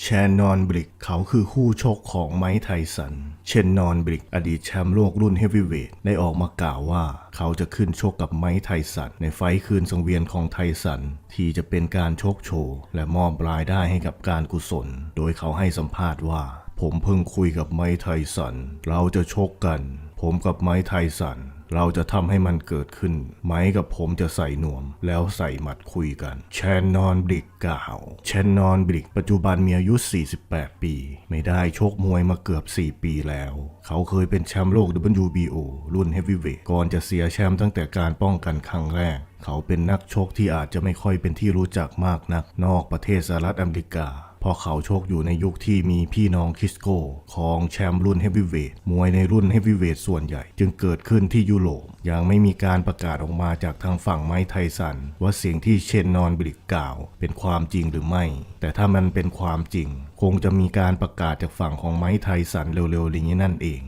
แชนนอนบริกเขาคือคู่ชกของไมค์ไทสัน เชนนอนบริกอดีตแชมป์โลกรุ่นเฮฟวีเวทได้ออกมากล่าวว่าเขาจะขึ้นชกกับไมค์ไทสัน ในไฟคืนสังเวียนของไทสัน ที่จะเป็นการชกโชว์และมอบรายได้ให้กับการกุศล โดยเขาให้สัมภาษณ์ว่า ผมเพิ่งคุยกับไมค์ไทสัน เราจะชกกัน ผมกับไมค์ไทสัน เราจะทำให้มันเกิดขึ้น ไม้กับผมจะใส่นวม แล้วใส่หมัดคุยกันแชนนอนบริกกล่าวแชนนอนบริกปัจจุบันมีอายุ 48 ปี ไม่ได้โชกมวยมาเกือบ 4 ปีแล้ว เขาเคยเป็นแชมป์โลก WBO รุ่นเฮฟวีเวทก่อนจะเสียแชมป์ตั้งแต่การป้องกันครั้งแรกเขาเป็นนักชกที่อาจจะไม่ค่อยเป็นที่รู้จักมากนัก นอกประเทศสหรัฐอเมริกา พราะเขาโชคอยู่ในยุคที่มีพี่น้องคิสโก้ของแชมป์รุ่นเฮฟวีเวทมวยในรุ่นเฮฟวีเวทส่วนใหญ่ จึงเกิดขึ้นที่ยุโรปยังไม่มีการประกาศออกมาจากทางฝั่งไม้ไทสัน ว่าเสียงที่เชนนอนบริกกล่าว เป็นความจริงหรือไม่ แต่ถ้ามันเป็นความจริง คงจะมีการประกาศจากฝั่งของไม้ไทสันเร็วๆนี้นั่นเอง